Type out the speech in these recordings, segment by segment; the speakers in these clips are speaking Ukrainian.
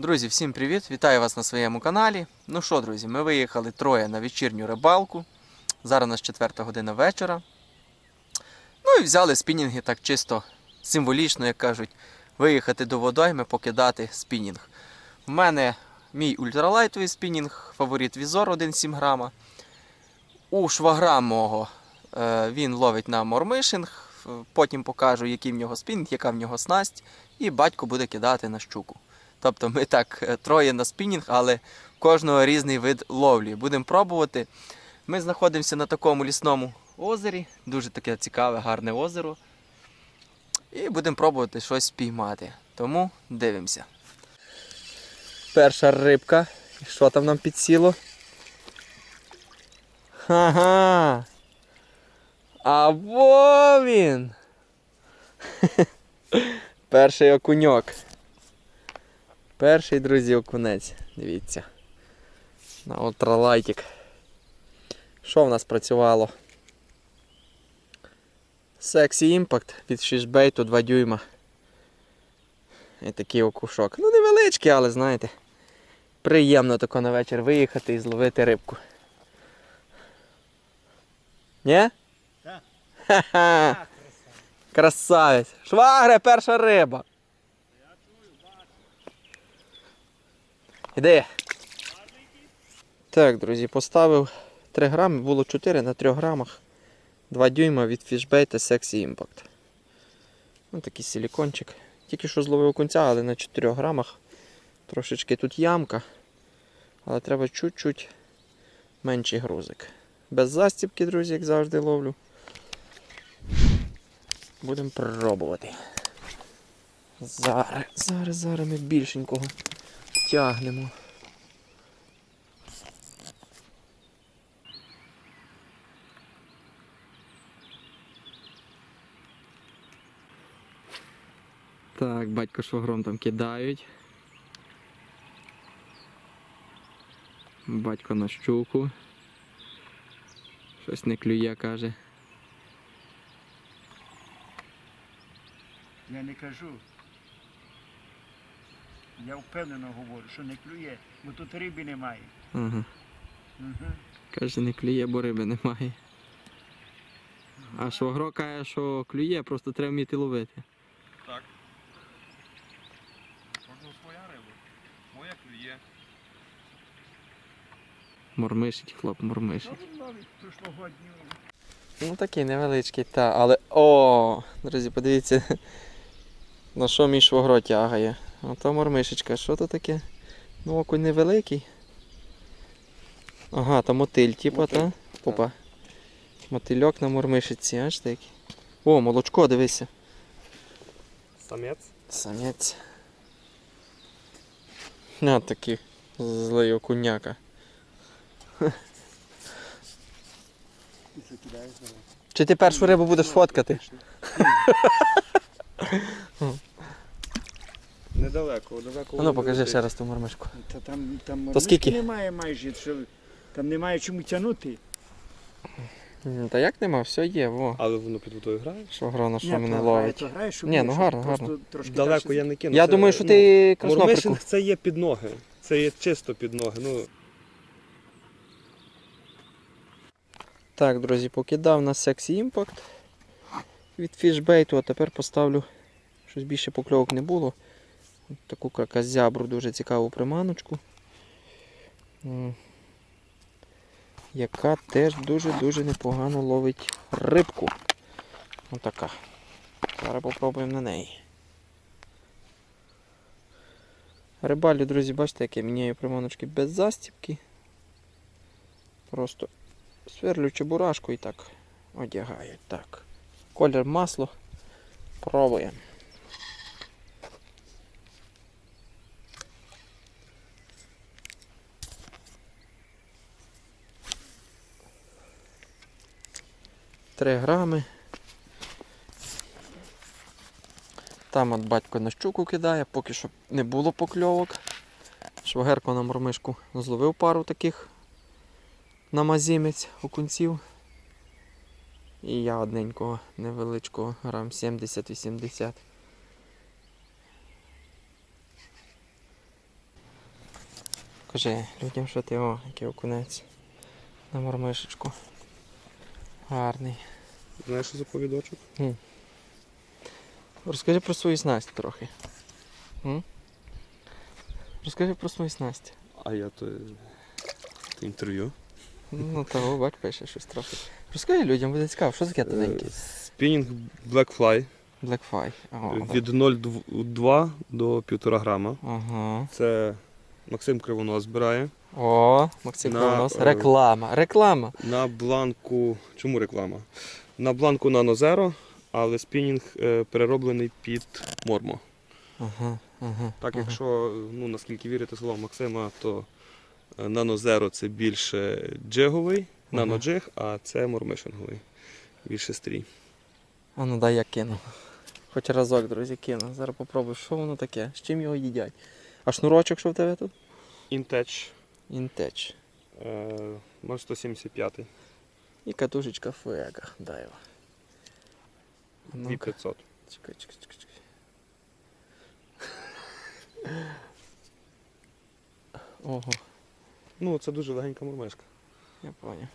Друзі, всім привіт! Вітаю вас на своєму каналі. Ну що, друзі, ми виїхали троє на вечірню рибалку. Зараз у нас 4 година вечора. Ну і взяли спінінги так чисто символічно, як кажуть, виїхати до водойми, покидати спінінг. У мене мій ультралайтовий спінінг, фаворит Візор 1,7 грама. У швагра мого е, він ловить на мормишинг. Потім покажу, який в нього спінінг, яка в нього снасть, і батько буде кидати на щуку. Тобто ми так е, троє на спінінг, але кожного різний вид ловлі. Будемо пробувати. Ми знаходимося на такому лісному озері, дуже таке цікаве, гарне озеро. І будемо пробувати щось спіймати. Тому дивимося. Перша рибка. Що там нам підсіло? Ага. А во він! Перший окуньок. Перший, друзі, окунець. Дивіться. На ультралайтик. Що в нас працювало? Sexy Impact від фішбейту 2 дюйма. І такий окушок. Ну невеличкий, але знаєте. Приємно тако на вечір виїхати і зловити рибку. Ні? Так. Ха-ха. Красавець. Швагре, перша риба. Іди. Так, друзі, поставив 3 грами, було 4 на 3 грамах. 2 дюйма від фішбейта Sexy Impact. Ось такий силікончик. Тільки що зловив кунця, але на 4 грамах. Трошечки тут ямка. Але треба чуть-чуть менший грузик. Без застібки, друзі, як завжди ловлю. Будемо пробувати. Зараз, зараз, зараз ми більшенького тягнемо. Так, батько швагром там кидають. Батько на щуку. Щось не клює, каже. Я не кажу. Я впевнено говорю, що не клює, бо тут риби немає. Ага. Угу. Каже, не клює, бо риби немає. А швагро каже, що клює, просто треба вміти ловити. Так. Кожного своя риба. Моя клює. Мормишить, хлоп, мормишить. Прошлогодню? Ну такий невеличкий, та, але. О! Друзі, подивіться, на що мій швагро тягає. Ото мормишечка, що то таке? Ну, окунь невеликий. Ага, то мотиль, типа, та? Опа. Мотильок на мормишиці, аж такий. О, молочко, дивися. Самець. Самець. На такий злий окуняка. Чи ти першу рибу будеш фоткати? Недалеко, далеко. А ну покажи ще раз ту мормишку. Та там, там То мормишки скільки? немає майже, що там немає чому тягнути. М, Та як нема, все є, во. Але воно під водою грає? Що грано, що мене ловить. Ні, ну гарно, гарно. Далеко я не кину. Я це, думаю, що ну, ти красноприку. Мормишинг це є під ноги. Це є чисто під ноги. Ну, Так, друзі, покидав на Sexy Impact від фішбейту, а тепер поставлю, щось більше покльовок не було. Таку кракозябру дуже цікаву приманочку. Яка теж дуже-дуже непогано ловить рибку. Отака. Зараз попробуємо на неї. Рибалю, друзі, бачите, як я міняю приманочки без застібки. Просто сверлю чебурашку і так одягають. Так. Колір масло. Пробуємо. Три грами. Там от батько на щуку кидає, поки що не було покльовок. Швагерко на мормишку зловив пару таких на мазімець окунців. І я одненького невеличкого, грам 70-80. Кажи людям, що ти о, який окунець. На мормишечку. Гарний. Знаєш, що за повідочок? Розкажи про свою снасть трохи. М? Розкажи про свою снасть. А я то, то інтерв'ю. Ну того, бач, пише щось трохи. Розкажи людям, буде цікаво, що таке тоненьке? Е, Спінінг Blackfly Blackfy. Ага. від 0,2 до 1,5 грама. Ага. Це Максим Кривонос збирає. О, Максим На, Кривонос. е, Реклама. Реклама. На бланку. Чому реклама? На бланку Nano Zero, але спінінг е, перероблений під Мормо. Ага, ага. Так, ага. якщо ну, наскільки вірити словам Максима, то е, Nano Zero це більше джиговий, Ага. Nano Jig, а це мормишинговий. Більше стрій. А ну дай я кину. Хоч разок, друзі, кину. Зараз попробую, що воно таке, з чим його їдять. А шнурочок, що в тебе тут? Інтеч Інтеч. е, 0,175, І катушечка фега. Дай його. А 2500. Чекай, чекай, чекай, чекай. Ого, Ну, це дуже легенька мормишка. я поняв.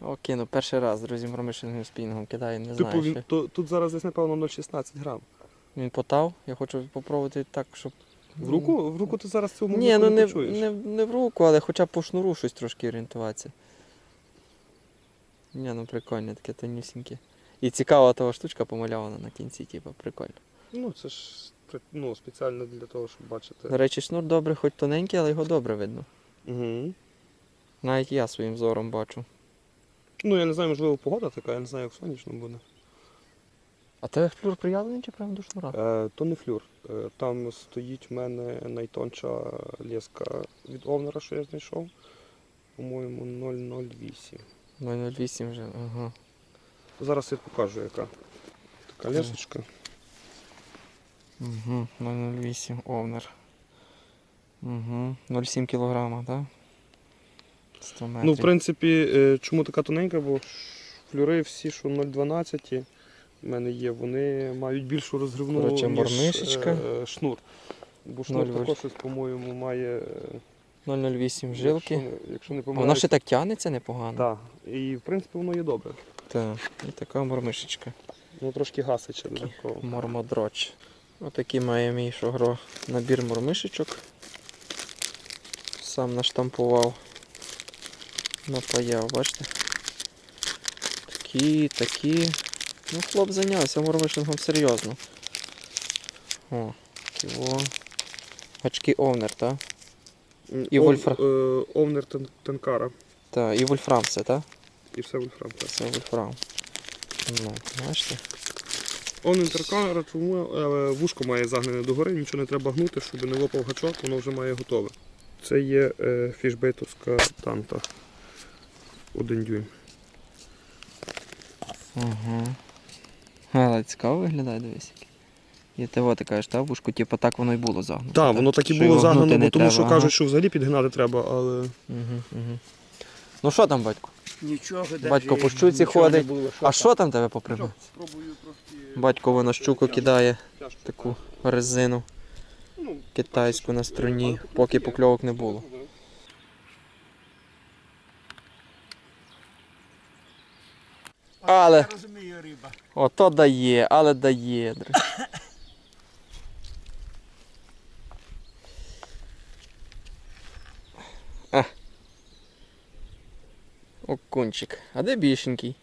О, кину перший раз, друзі, промишленим спінгом кидаю, не Типу, знаю. він, ще. то, тут зараз десь, напевно, 0,16 грам. Він потав, я хочу попробувати так, щоб. В руку? В руку ти зараз цього Ні, ну не, в- не, не в руку, але хоча б по шнуру щось трошки орієнтуватися. Ні, ну прикольне, таке тонюсіньке. І цікава того штучка помальована на кінці, типу, прикольно. Ну, це ж при- ну, спеціально для того, щоб бачити. До речі, шнур добре, хоч тоненький, але його добре видно. Угу. Навіть я своїм зором бачу. Ну, я не знаю, можливо, погода така, я не знаю, як сонячно буде. А тебе флюр приявлений чи прямо до шнура? Е, то не флюр. Е, там стоїть в мене найтонша леска від овнера, що я знайшов. По-моєму, 008. 008 вже, ага. Зараз я покажу, яка така лесочка. Угу, 008 овнер. Угу. 0,7 кілограма, так? 100 метрів. Ну, в принципі, е, чому така тоненька, бо флюри всі, що 0,12 в мене є, вони мають більшу розгривну Коротше, ніж, е, шнур. Бо шнур 0,8. також, по-моєму, має. е, 0,08 жилки. Якщо, не- якщо не Вона помиляюсь. ще так тягнеться непогано. Так. І в принципі воно є добре. Так. І така мормишечка. Воно трошки гасить ще додатково. Мормодроч. Отакий має мій шогро набір мормишечок. Сам наштампував. Напаяв, бачите? Такі, такі. Ну, хлоп зайнявся мормишингом серйозно. О, ківо. Гачки овнер, так? І вольфра- е, Овнер Тенкара. Так, і вольфрам це, так? І все вольфрам. так. Це вольфрам. Ну, бачите? Овнер Тенкара, чому е, вушко має загнене догори, нічого не треба гнути, щоб не лопав гачок, воно вже має готове. Це є е, фішбейтовська танта. Один дюйм. Угу. Але цікаво виглядає, дивись. І ти от ти кажеш, та вушку, типу так воно і було загнуто. Так, воно так і було загнано, бо тому що кажуть, що взагалі підгнати треба, але. Угу, угу. Ну що там, батько? Нічого Батько по щуці ходить. було. А що там тебе поприбив? Батько воно щуку кидає Тяжко. таку резину Ну, китайську на струні, поки покльовок не було. Але-. Ото дає, але дає. друзі. А. Окунчик. А де більшенький?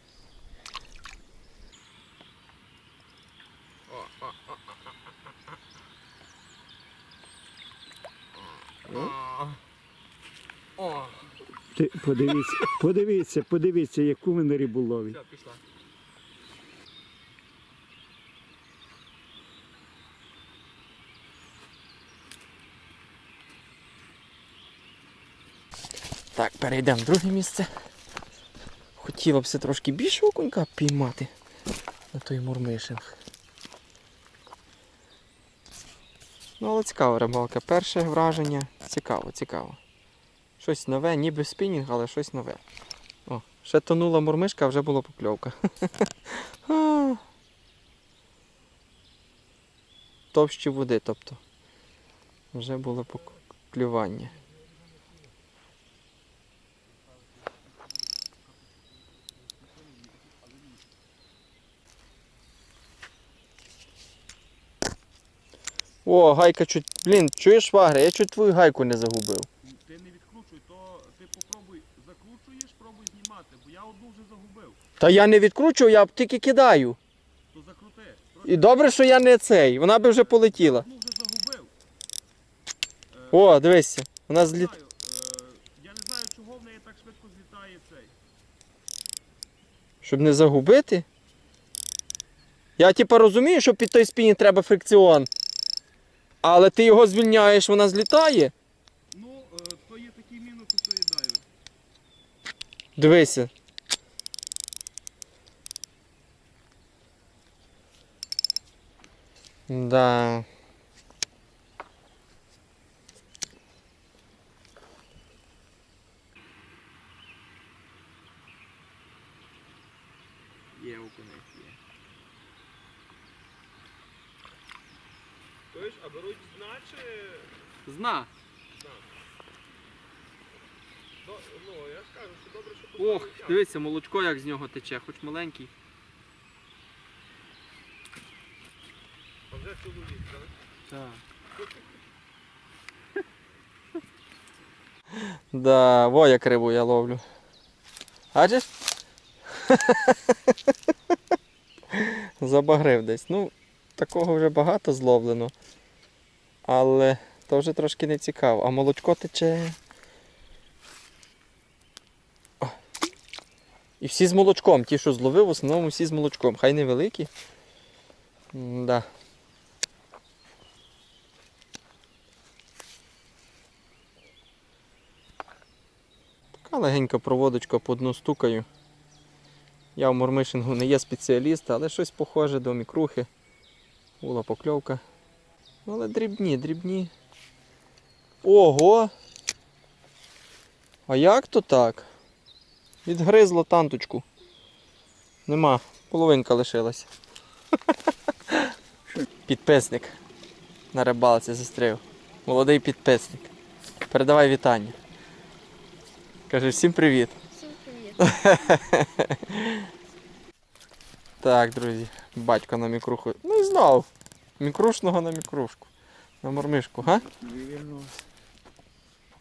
Ти подивіться, подивіться, подивіться, яку ми на Так, перейдемо в друге місце. Хотіло б все трошки більше окунька піймати на той мурмишинг. Ну, але цікава рибалка. Перше враження цікаво, цікаво. Щось нове, ніби спінінг, але щось нове. О, ще тонула мурмишка, а вже була покльовка. Товщі води, тобто. Вже було поклювання. О, гайка чуть. Блін, чуєш швагра, я чуть твою гайку не загубив. Ти не відкручуй, то ти попробуй закручуєш, пробуй знімати, бо я одну вже загубив. Та я не відкручую, я тільки кидаю. То закрути. І добре, що я не цей, вона би вже полетіла. Одну вже загубив. О, дивися, вона зліт. знаю, е, я не знаю, чого в неї так швидко злітає цей. Щоб не загубити. Я типа розумію, що під той спінінг треба фрикціон. Але ти його звільняєш, вона злітає. Ну, е, то є такі мінуси цієї дайви. Дивися. Да. Є окунець, є. Тобто, а беруть дна чи... Зна. До- Ну, я ж кажу, що добре, що Ох, поставили тягу. Дивися, молочко як з нього тече, хоч маленький. А вже чоловік, так? Так. Да, во як рибу я ловлю. Бачиш? Забагрив десь. Ну, такого вже багато зловлено. Але то вже трошки не цікаво. А молочко тече. І всі з молочком. Ті, що зловив, в основному всі з молочком. Хай невеликі. Да. Така легенька проводочка по дну стукаю. Я в мормишингу не є спеціаліст, але щось похоже до мікрухи. Була покльовка. Ну, Але дрібні, дрібні. Ого! А як то так? Відгризло танточку. Нема, половинка лишилася. Підписник. На рибалці застрив. Молодий підписник. Передавай вітання. Каже, всім привіт. Всім привіт. Так, друзі, батько на мікруху. Ну і знов. Мікрушного на мікрушку. На мормишку, га?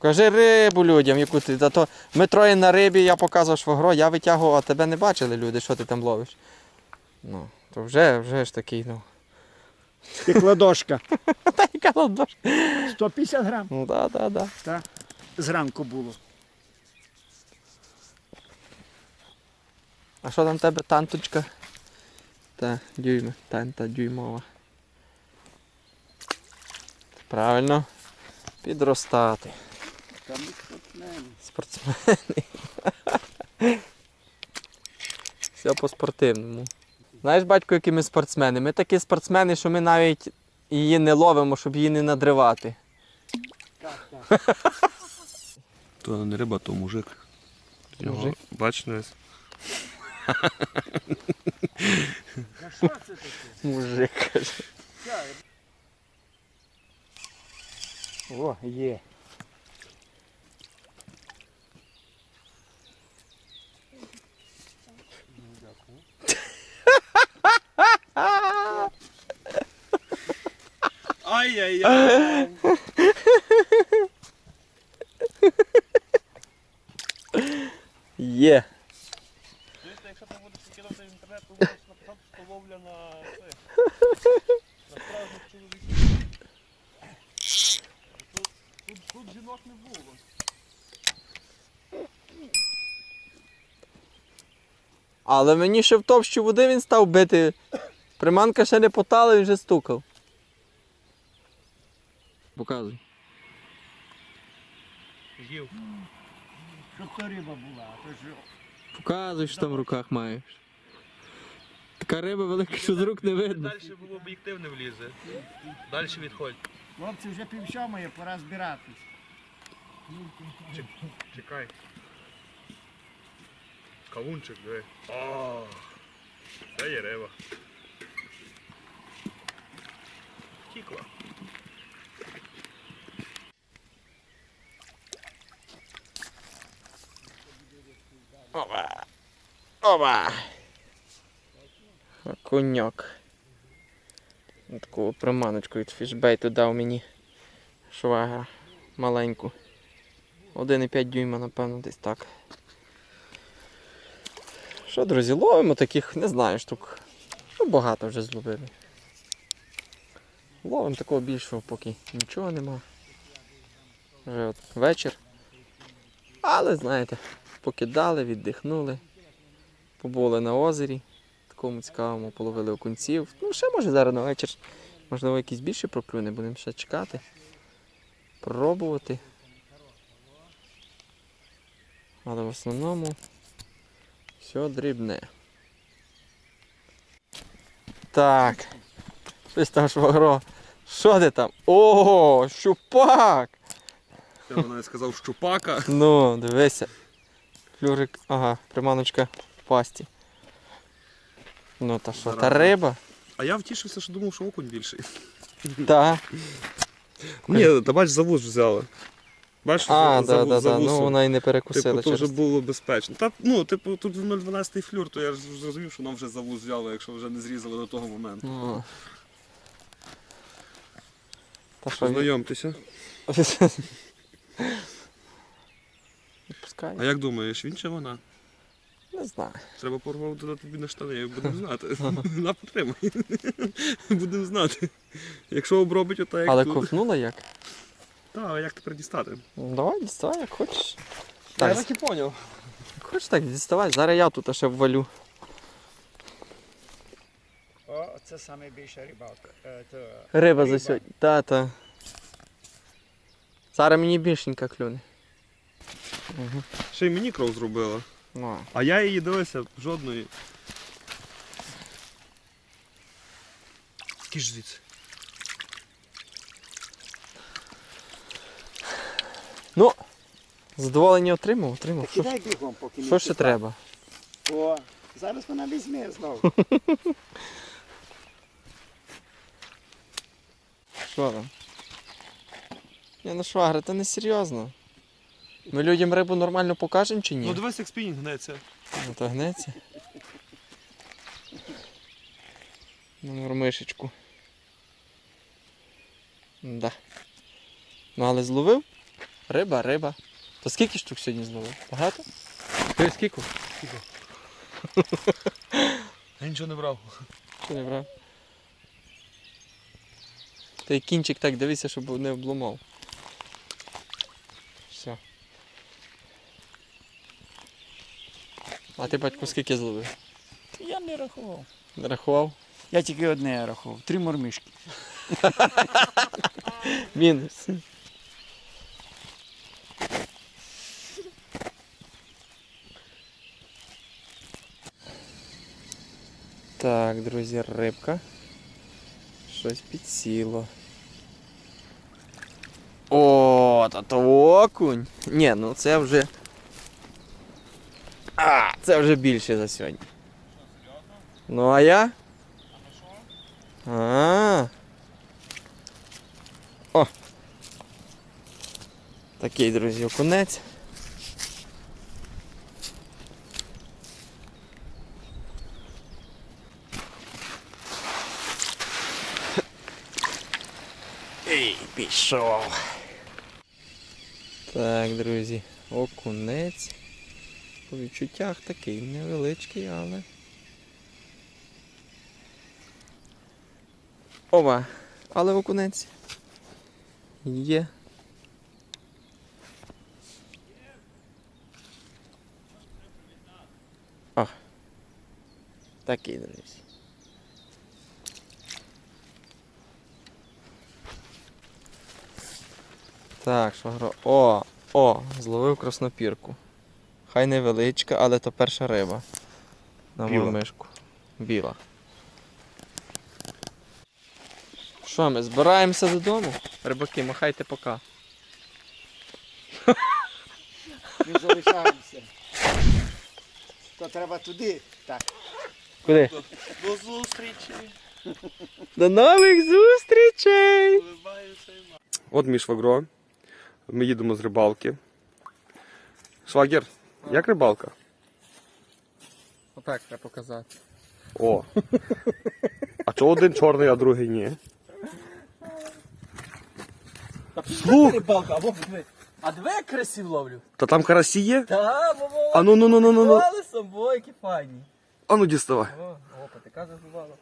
Покажи рибу людям, яку ти. Та то ми троє на рибі, я показував швагро, я витягував, а тебе не бачили люди, що ти там ловиш. Ну, то вже, вже ж такий, ну. Стекладошка. Та яка ладошка. 150 грам. Ну так, так, так. Та зранку було. А що там в тебе танточка? Та дюйми, танта дюймова. Правильно. Підростати. Там спортсмени. Спортсмени. Все по-спортивному. Знаєш, батько, які ми спортсмени? Ми такі спортсмени, що ми навіть її не ловимо, щоб її не надривати. То не риба, то мужик. Мужик? Бач, не що це таке? Мужик каже. О, є. Ай-яй-яй! Є. Дивіться, Якщо ти будеш викидати в інтернет, то можеш написати, що ловля на цих. На справжніх чоловіків. Тут, тут, тут жінок не було. Але мені ще в товщі води він став бити. Приманка ще не потала, він вже стукав. Показуй. Їв. Щоб то риба була, а то що. Показуй, що там в руках маєш. Така риба велика, що з рук не видно. Далі було об'єктив не влізе. Далі відходь. Хлопці вже пів сьомої, пора збиратись. Чекай. Кавунчик, диви. О, це є риба. Втікла. Опа. Опа. Окуньок. Таку приманочку від фішбейту дав мені швагра маленьку. 1,5 дюйма, напевно, десь так. Що, друзі, ловимо таких, не знаю, штук. Ну, багато вже зловили. Ловимо такого більшого, поки нічого нема. Вже от вечір. Але, знаєте, покидали, віддихнули. Побули на озері, такому цікавому, половили окунців. Ну, ще може зараз на вечір. Можливо, якісь більше проклюне, будемо ще чекати. Пробувати. Але в основному все дрібне. Так. Щось там швагро. Що ти там? О, щупак! Я навіть сказав щупака. Ну, дивися. Флюрик, ага, приманочка в пасті. Ну та що, та Зараза. риба? А я втішився, що думав, що окунь більший. Та. Ні, та бач, за вуз взяли. Бачиш, А, за, да, ву- да, за да. Ну вусом. вона і не перекусила Типу, то вже було безпечно. Та, ну, типу, тут 0,12 флюр, то я ж зрозумів, що нам вже за вуз взяли, якщо вже не зрізали до того моменту. Ну. Та що? Познайомтеся. Пускай. А як думаєш, він чи вона? Не знаю. Треба порвати туди тобі на штани, будемо знати. На потримай. Будемо знати. Якщо обробить отак, як Але тут. ковтнула як? Так, а як тепер дістати? Ну, Давай, діставай, як хочеш. Я Так, так і поняв. як хочеш так, діставай. Зараз я тут ще ввалю. О, це найбільша рибалка. Е, Риба за Риба. сьогодні. Та-та. Зараз мені більшенька клюне. Угу. Ще й мені кров зробила. Ну. А я її дивився жодної. Кіж звідси. Ну, задоволення отримав, отримав. Що, кидай бігом, поки не що ще треба? О, зараз вона візьме знову. Що там? Ні, ну швагри, це не серйозно. Ми людям рибу нормально покажемо чи ні? Ну дивись, як спінінг гнеться. Ну то гнеться. Ну, мормишечку. Да. Ну але зловив? Риба, риба. То скільки штук сьогодні зловив? Багато? Ти скільки? Я нічого не брав. Чи не брав? Той кінчик так дивися, щоб не обломав. Все. А ти батько скільки зловив? Я не рахував. Не рахував? Я тільки одне рахував. Три мормишки. Мінус. Так, друзі, рибка. Щось підсіло. О, та то окунь. Ні, ну це вже. А, це вже більше за сьогодні. Ну а я? А. О! Такий, друзі, окунець. Пішов. Так, друзі, окунець. По відчуттях такий невеличкий, але. Ова, але окунець. Є. О. Такий, друзі. Так, швагро. О! О! Зловив краснопірку. Хай невеличка, але то перша риба. На мою мишку. Біла. Що, ми збираємося додому? Рибаки, махайте пока. Ми залишаємося. То треба туди. Так. Куди? До зустрічі! До нових зустрічей! От мій швагро. Ми їдемо з рибалки. Швагер, як рибалка? Отак треба показати. О. А чого один чорний, а другий ні? Слух! рибалка, або диви. А диви, як красив ловлю. Та там карасі є? Та, бо А ну ну ну ну ну ну. собою, які файні. А ну діставай. О, опа, ти кажеш, бувало.